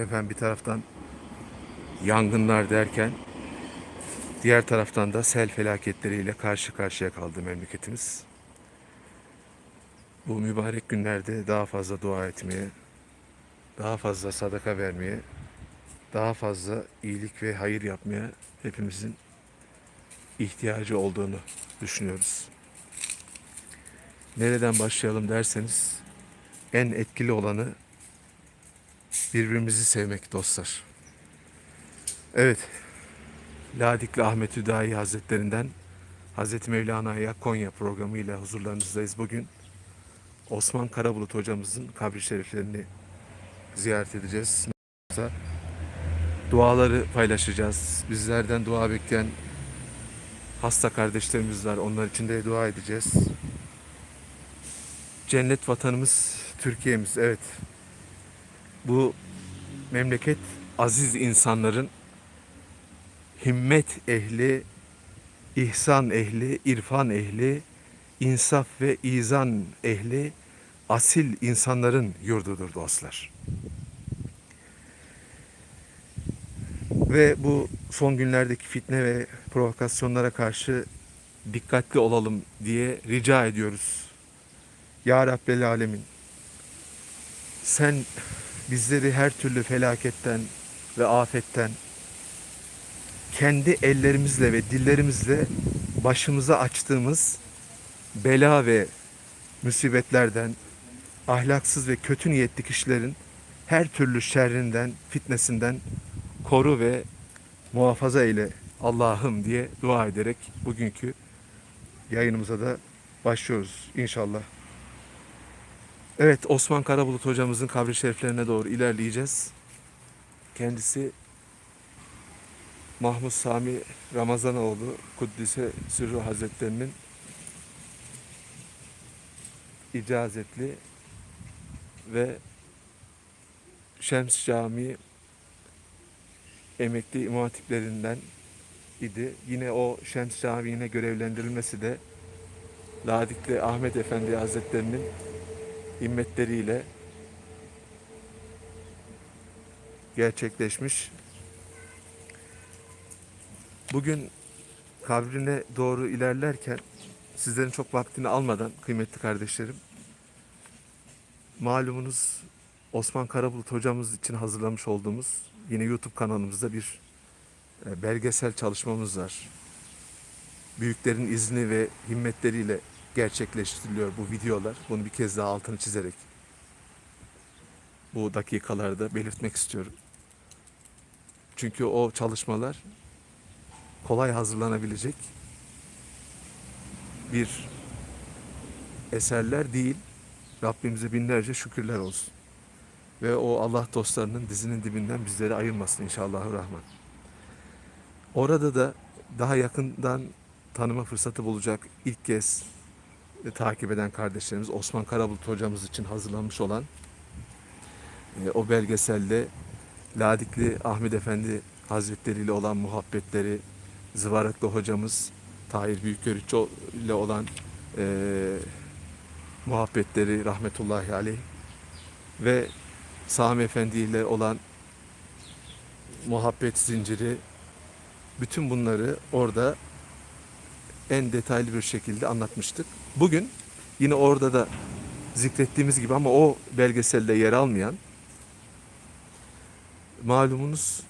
Efendim bir taraftan yangınlar derken diğer taraftan da sel felaketleriyle karşı karşıya kaldı memleketimiz. Bu mübarek günlerde daha fazla dua etmeye, daha fazla sadaka vermeye, daha fazla iyilik ve hayır yapmaya hepimizin ihtiyacı olduğunu düşünüyoruz. Nereden başlayalım derseniz en etkili olanı birbirimizi sevmek dostlar. Evet, Ladikli Ahmet Hüdayi Hazretlerinden Hazreti Mevlana'ya Konya programıyla huzurlarınızdayız bugün. Osman Karabulut hocamızın kabri şeriflerini ziyaret edeceğiz. Duaları paylaşacağız. Bizlerden dua bekleyen hasta kardeşlerimiz var. Onlar için de dua edeceğiz. Cennet vatanımız Türkiye'miz. Evet. Bu memleket aziz insanların himmet ehli, ihsan ehli, irfan ehli, insaf ve izan ehli, asil insanların yurdudur dostlar. Ve bu son günlerdeki fitne ve provokasyonlara karşı dikkatli olalım diye rica ediyoruz. Ya Rabbel Alemin sen bizleri her türlü felaketten ve afetten kendi ellerimizle ve dillerimizle başımıza açtığımız bela ve musibetlerden, ahlaksız ve kötü niyetli kişilerin her türlü şerrinden, fitnesinden koru ve muhafaza eyle Allah'ım diye dua ederek bugünkü yayınımıza da başlıyoruz inşallah. Evet Osman Karabulut hocamızın kabri şeriflerine doğru ilerleyeceğiz. Kendisi Mahmut Sami Ramazanoğlu Kuddise Sürrü Hazretlerinin icazetli ve Şems Camii emekli imam hatiplerinden idi. Yine o Şems Camii'ne görevlendirilmesi de Ladikli Ahmet Efendi Hazretlerinin himmetleriyle gerçekleşmiş. Bugün kabrine doğru ilerlerken sizlerin çok vaktini almadan kıymetli kardeşlerim malumunuz Osman Karabulut hocamız için hazırlamış olduğumuz yine YouTube kanalımızda bir e, belgesel çalışmamız var. Büyüklerin izni ve himmetleriyle gerçekleştiriliyor bu videolar. Bunu bir kez daha altını çizerek bu dakikalarda belirtmek istiyorum. Çünkü o çalışmalar kolay hazırlanabilecek bir eserler değil. Rabbimize binlerce şükürler olsun. Ve o Allah dostlarının dizinin dibinden bizleri ayırmasın inşallah rahman. Orada da daha yakından tanıma fırsatı bulacak ilk kez e, takip eden kardeşlerimiz Osman Karabulut hocamız için hazırlanmış olan e, o belgeselde Ladikli Ahmet Efendi Hazretleri ile olan muhabbetleri, Zıvaraklı hocamız Tahir Büyükörükçü ile olan e, muhabbetleri rahmetullahi aleyh ve Sami Efendi ile olan muhabbet zinciri bütün bunları orada en detaylı bir şekilde anlatmıştık. Bugün yine orada da zikrettiğimiz gibi ama o belgeselde yer almayan malumunuz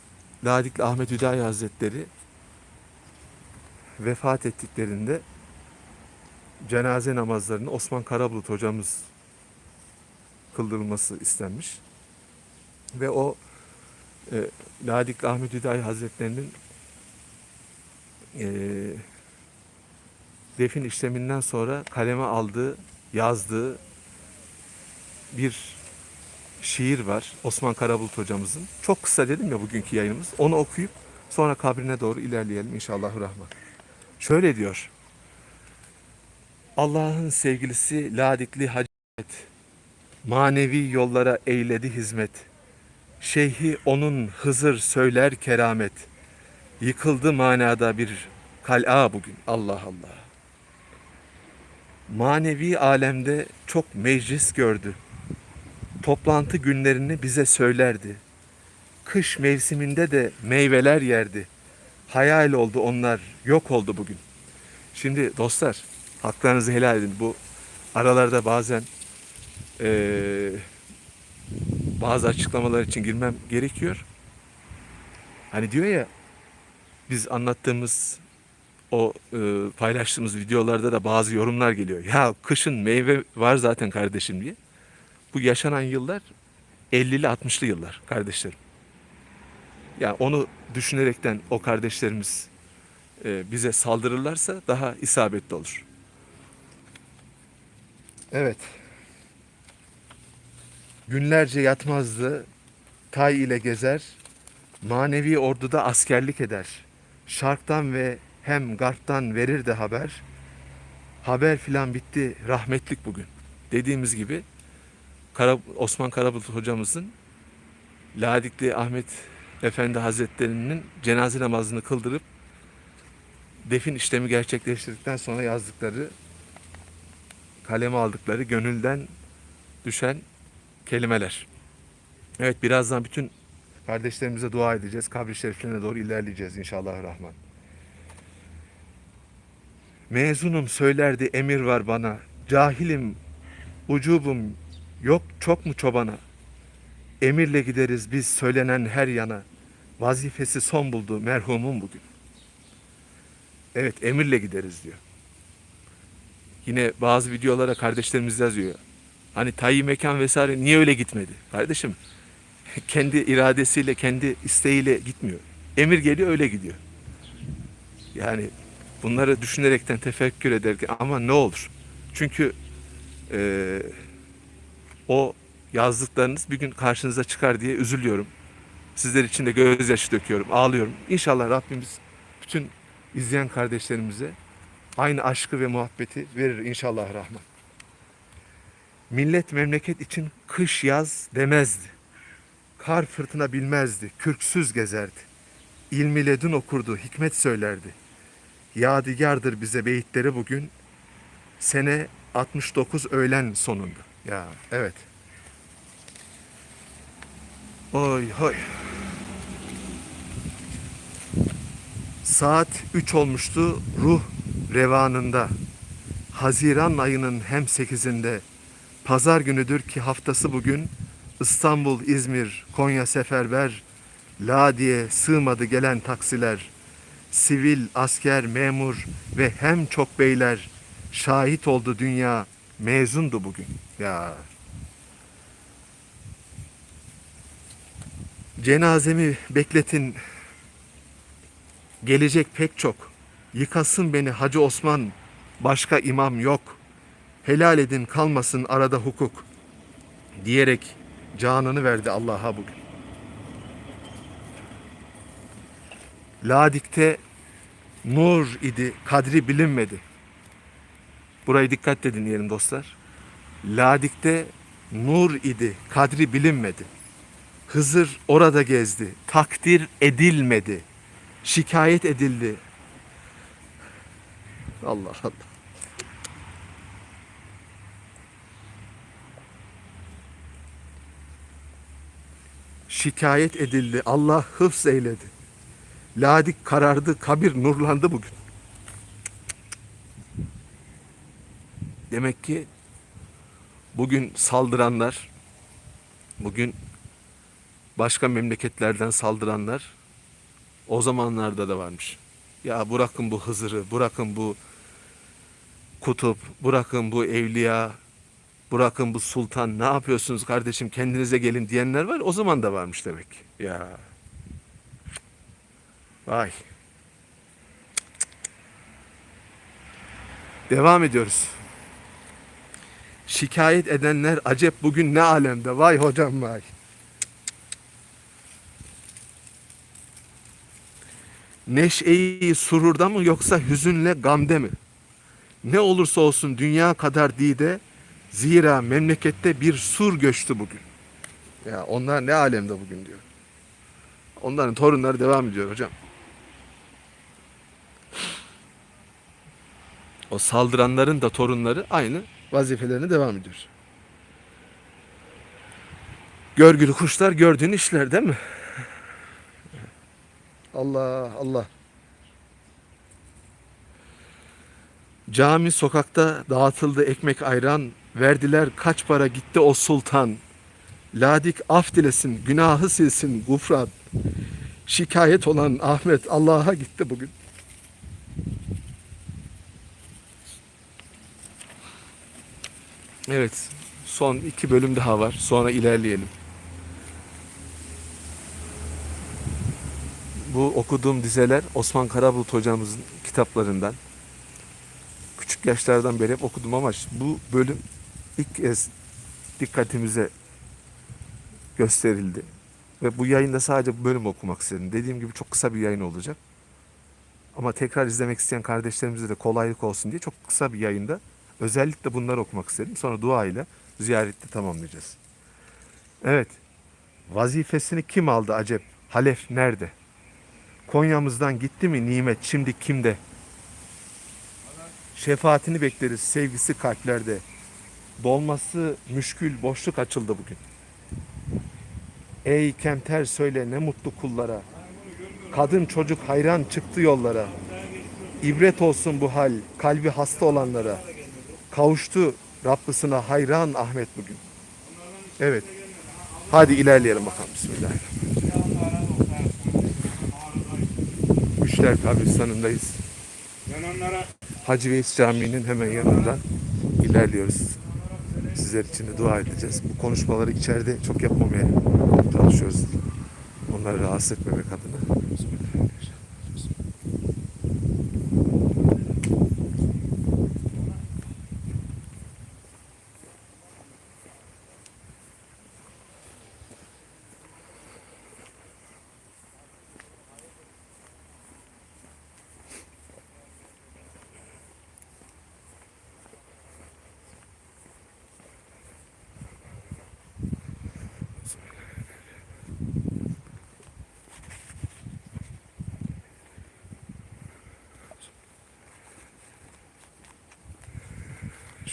Ladikli Ahmet Hüdayi Hazretleri vefat ettiklerinde cenaze namazlarını Osman Karabulut hocamız kıldırılması istenmiş. Ve o e, Ladik Ahmet Hüdayi Hazretlerinin e, defin işleminden sonra kaleme aldığı, yazdığı bir şiir var Osman Karabulut hocamızın. Çok kısa dedim ya bugünkü yayınımız. Onu okuyup sonra kabrine doğru ilerleyelim inşallah rahman. Şöyle diyor. Allah'ın sevgilisi ladikli hacet, manevi yollara eyledi hizmet. Şeyhi onun Hızır söyler keramet. Yıkıldı manada bir kal'a bugün. Allah Allah. Manevi alemde çok meclis gördü. Toplantı günlerini bize söylerdi. kış mevsiminde de meyveler yerdi. Hayal oldu onlar, yok oldu bugün. Şimdi dostlar, haklarınızı helal edin. Bu aralarda bazen eee, bazı açıklamalar için girmem gerekiyor. Hani diyor ya, biz anlattığımız o e, paylaştığımız videolarda da bazı yorumlar geliyor. Ya kışın meyve var zaten kardeşim diye. Bu yaşanan yıllar 50'li 60'lı yıllar kardeşlerim. Ya onu düşünerekten o kardeşlerimiz e, bize saldırırlarsa daha isabetli olur. Evet. Günlerce yatmazdı, tay ile gezer, manevi orduda askerlik eder. Şarktan ve hem garptan verir de haber. Haber filan bitti, rahmetlik bugün. Dediğimiz gibi Osman Karabulut hocamızın Ladikli Ahmet Efendi Hazretleri'nin cenaze namazını kıldırıp defin işlemi gerçekleştirdikten sonra yazdıkları kaleme aldıkları gönülden düşen kelimeler. Evet birazdan bütün kardeşlerimize dua edeceğiz. Kabri şeriflerine doğru ilerleyeceğiz inşallah rahman. Mezunum söylerdi emir var bana. Cahilim, ucubum yok çok mu çobana? Emirle gideriz biz söylenen her yana. Vazifesi son buldu merhumun bugün. Evet emirle gideriz diyor. Yine bazı videolara kardeşlerimiz yazıyor. Hani tayyi mekan vesaire niye öyle gitmedi? Kardeşim kendi iradesiyle, kendi isteğiyle gitmiyor. Emir geliyor öyle gidiyor. Yani bunları düşünerekten tefekkür ederken ama ne olur? Çünkü eee, o yazdıklarınız bir gün karşınıza çıkar diye üzülüyorum. Sizler için de gözyaşı döküyorum, ağlıyorum. İnşallah Rabbimiz bütün izleyen kardeşlerimize aynı aşkı ve muhabbeti verir inşallah rahman. Millet memleket için kış yaz demezdi. Kar fırtına bilmezdi, kürksüz gezerdi. İlmi ledün okurdu, hikmet söylerdi. Yadigardır bize beyitleri bugün. Sene 69 öğlen sonunda. Ya evet. Oy hoy. Saat 3 olmuştu ruh revanında. Haziran ayının hem 8'inde pazar günüdür ki haftası bugün İstanbul, İzmir, Konya seferber la diye sığmadı gelen taksiler. Sivil, asker, memur ve hem çok beyler şahit oldu dünya mezundu bugün. Ya Cenazemi bekletin. Gelecek pek çok. Yıkasın beni Hacı Osman. Başka imam yok. Helal edin kalmasın arada hukuk. Diyerek canını verdi Allah'a bugün. Ladik'te nur idi, kadri bilinmedi. Burayı dikkat dinleyelim dostlar. Ladik'te nur idi, kadri bilinmedi. Hızır orada gezdi. Takdir edilmedi. Şikayet edildi. Allah Allah. Şikayet edildi. Allah hıfz eyledi. Ladik karardı, kabir nurlandı bugün. Demek ki bugün saldıranlar, bugün başka memleketlerden saldıranlar o zamanlarda da varmış. Ya bırakın bu Hızır'ı, bırakın bu kutup, bırakın bu evliya, bırakın bu sultan ne yapıyorsunuz kardeşim kendinize gelin diyenler var. O zaman da varmış demek. Ya. Vay. Devam ediyoruz. Şikayet edenler acep bugün ne alemde. Vay hocam vay. Neşeyi sururda mı yoksa hüzünle gamde mi? Ne olursa olsun dünya kadar dide, zira memlekette bir sur göçtü bugün. Ya onlar ne alemde bugün diyor. Onların torunları devam ediyor hocam. O saldıranların da torunları aynı vazifelerine devam ediyor. Görgülü kuşlar gördüğün işler değil mi? Allah Allah. Cami sokakta dağıtıldı ekmek ayran. Verdiler kaç para gitti o sultan. Ladik af dilesin, günahı silsin gufran. Şikayet olan Ahmet Allah'a gitti bugün. Evet, son iki bölüm daha var. Sonra ilerleyelim. Bu okuduğum dizeler Osman Karabulut hocamızın kitaplarından. Küçük yaşlardan beri hep okudum ama bu bölüm ilk kez dikkatimize gösterildi. Ve bu yayında sadece bu bölüm okumak istedim. Dediğim gibi çok kısa bir yayın olacak. Ama tekrar izlemek isteyen kardeşlerimize de kolaylık olsun diye çok kısa bir yayında özellikle bunları okumak istedim. Sonra dua ile ziyarette tamamlayacağız. Evet. Vazifesini kim aldı acep? Halef nerede? Konya'mızdan gitti mi nimet şimdi kimde? Şefaatini bekleriz sevgisi kalplerde. Dolması müşkül boşluk açıldı bugün. Ey kemter söyle ne mutlu kullara. Kadın çocuk hayran çıktı yollara. İbret olsun bu hal kalbi hasta olanlara. Kavuştu Rabbisine hayran Ahmet bugün. Evet. Hadi ilerleyelim bakalım. Bismillahirrahmanirrahim. Müşter kabristanındayız. Hacı Veys Camii'nin hemen yanından ilerliyoruz. Sizler için de dua edeceğiz. Bu konuşmaları içeride çok yapmamaya çalışıyoruz. Onları rahatsız etmemek adına.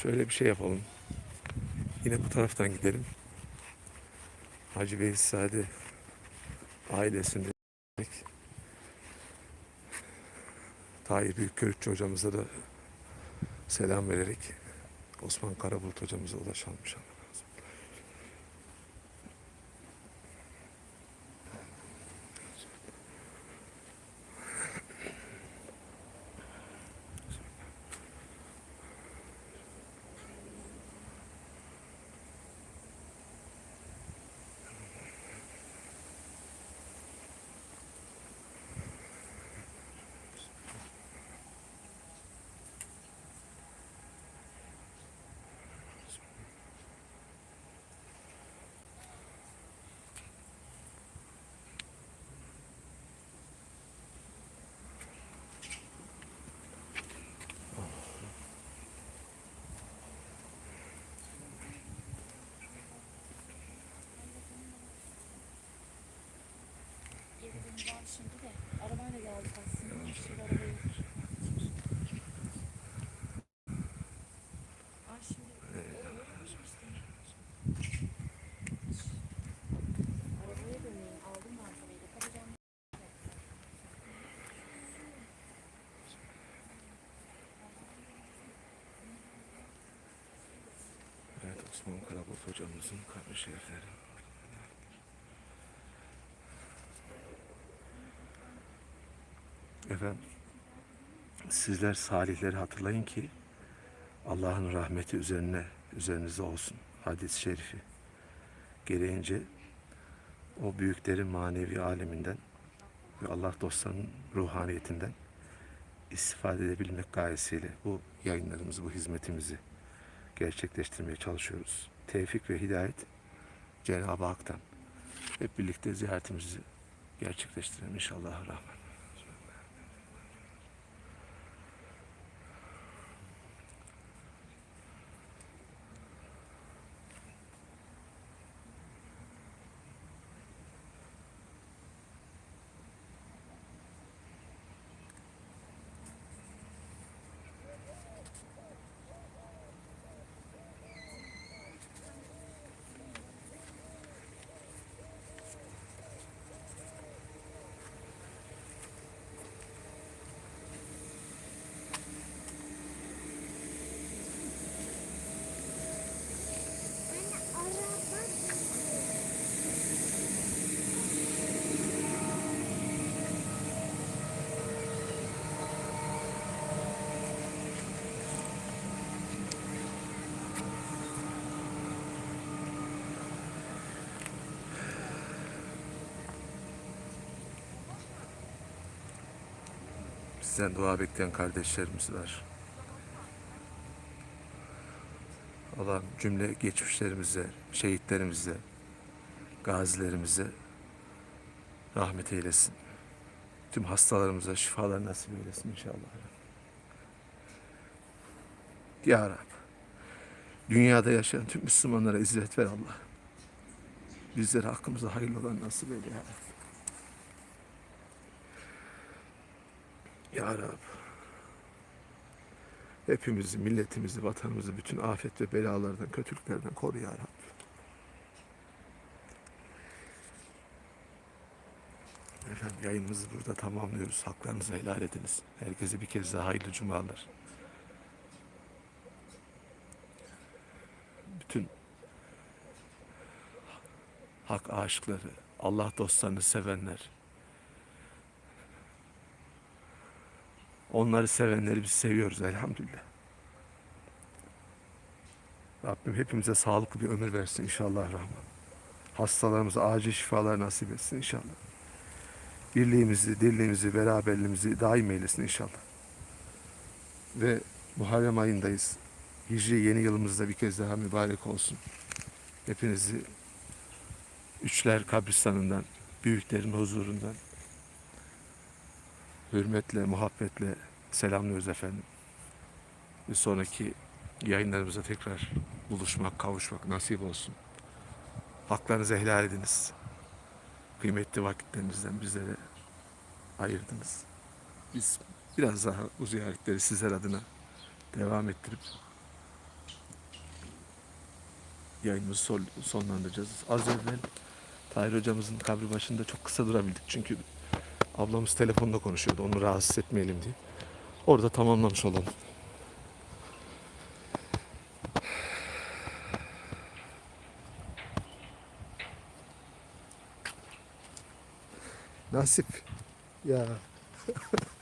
Şöyle bir şey yapalım. Yine bu taraftan gidelim. Hacı Veys Sade ailesinde Tahir Büyükkörükçü hocamıza da selam vererek Osman Karabulut hocamıza ulaşalım inşallah. Var şimdi de. Arabayla geldik aslında. Şimdi arabayı... Evet Osman Karabulut hocamızın kabri şerifleri. Efendim sizler salihleri hatırlayın ki Allah'ın rahmeti üzerine üzerinize olsun. Hadis-i şerifi gereğince o büyüklerin manevi aleminden ve Allah dostlarının ruhaniyetinden istifade edebilmek gayesiyle bu yayınlarımızı, bu hizmetimizi gerçekleştirmeye çalışıyoruz. Tevfik ve hidayet Cenab-ı Hak'tan. Hep birlikte ziyaretimizi gerçekleştirelim inşallah rahman. Bizden dua bekleyen kardeşlerimiz var. Allah cümle geçmişlerimize, şehitlerimize, gazilerimize rahmet eylesin. Tüm hastalarımıza şifalar nasip eylesin inşallah. Ya Rab, dünyada yaşayan tüm Müslümanlara izzet ver Allah. Bizlere hakkımıza hayırlı olan nasip eyle ya Rab. Ya Rab, hepimizi, milletimizi, vatanımızı bütün afet ve belalardan, kötülüklerden koru ya Rab. Efendim yayınımızı burada tamamlıyoruz. Haklarınızı helal ediniz. Herkese bir kez daha hayırlı cumalar. Bütün hak aşıkları, Allah dostlarını sevenler, onları sevenleri biz seviyoruz elhamdülillah. Rabbim hepimize sağlıklı bir ömür versin inşallah rahman. Hastalarımıza acil şifalar nasip etsin inşallah birliğimizi, dirliğimizi, beraberliğimizi daim eylesin inşallah. Ve Muharrem ayındayız. Hicri yeni yılımızda bir kez daha mübarek olsun. Hepinizi Üçler kabristanından, büyüklerin huzurundan hürmetle, muhabbetle selamlıyoruz efendim. Bir sonraki yayınlarımıza tekrar buluşmak, kavuşmak nasip olsun. Haklarınızı helal ediniz kıymetli vakitlerinizden bizlere ayırdınız. Biz biraz daha bu ziyaretleri sizler adına devam ettirip yayınımızı son- sonlandıracağız. Az evvel Tahir hocamızın kabri başında çok kısa durabildik. Çünkü ablamız telefonda konuşuyordu. Onu rahatsız etmeyelim diye. Orada tamamlamış olalım. Nasip. Ya.